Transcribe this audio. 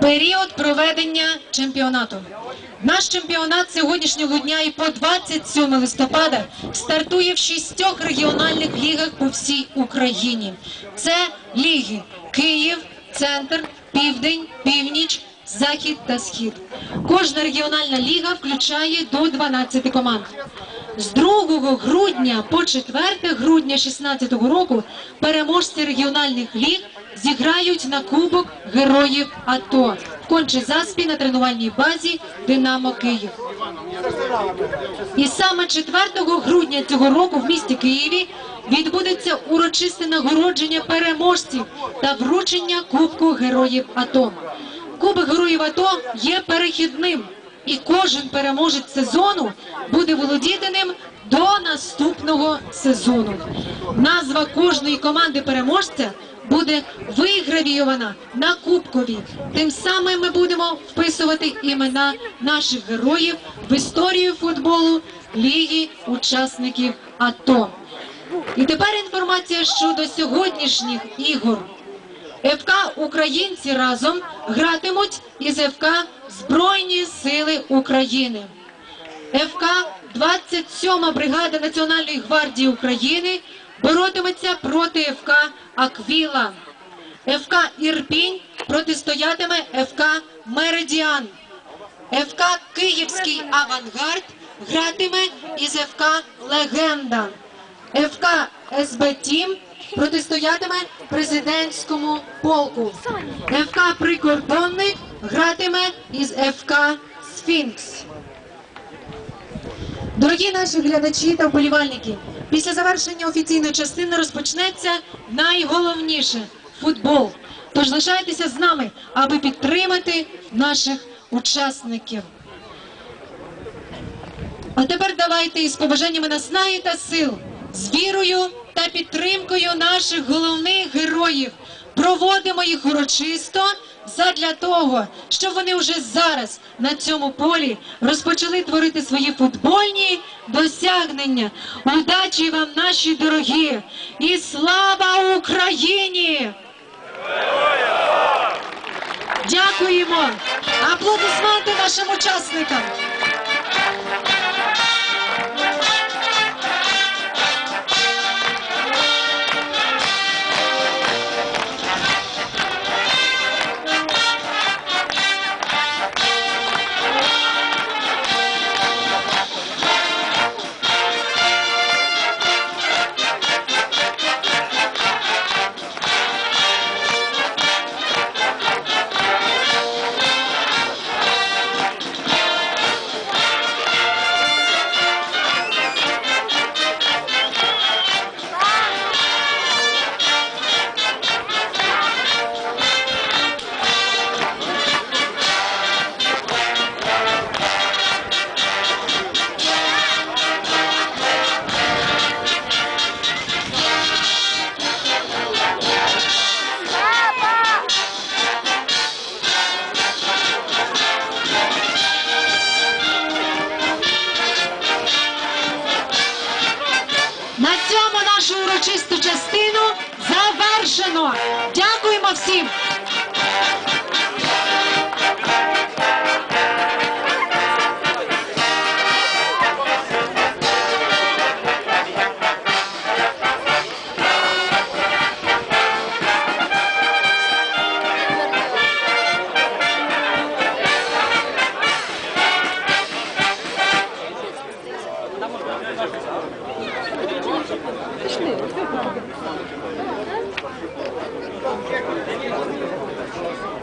Період проведення чемпіонату. Наш чемпіонат сьогоднішнього дня і по 27 листопада стартує в шістьох регіональних лігах по всій Україні. Це ліги Київ, Центр, Південь, Північ, Захід та Схід. Кожна регіональна ліга включає до 12 команд. З 2 грудня по 4 грудня 2016 року переможці регіональних ліг зіграють на Кубок Героїв АТО в Конче-Заспі на тренувальній базі Динамо Київ. І саме 4 грудня цього року в місті Києві відбудеться урочисте нагородження переможців та вручення Кубку Героїв АТО. Кубок Героїв АТО є перехідним, і кожен переможець сезону буде володіти ним до наступного сезону. Назва кожної команди переможця буде вигравійована на кубкові. Тим самим ми будемо вписувати імена наших героїв в історію футболу Ліги учасників АТО. І тепер інформація щодо сьогоднішніх ігор. ФК Українці разом гратимуть із ФК Збройні Сили України. ФК 27 бригада Національної гвардії України боротиметься проти ФК Аквіла. ФК Ірпінь протистоятиме ФК Меридіан. ФК Київський авангард гратиме із ФК Легенда. ФК СБ Тім протистоятиме президентському полку. ФК Прикордонник гратиме із ФК Сфінкс. Дорогі наші глядачі та вболівальники, після завершення офіційної частини розпочнеться найголовніше футбол. Тож лишайтеся з нами, аби підтримати наших учасників. А тепер давайте із побажаннями наснаги та сил, з вірою та підтримкою наших головних героїв проводимо їх урочисто задля того, щоб вони вже зараз на цьому полі розпочали творити свої футбольні досягнення. Удачі вам, наші дорогі! І слава Україні! Дякуємо! Аплодисменти нашим учасникам! Нашу Thank you.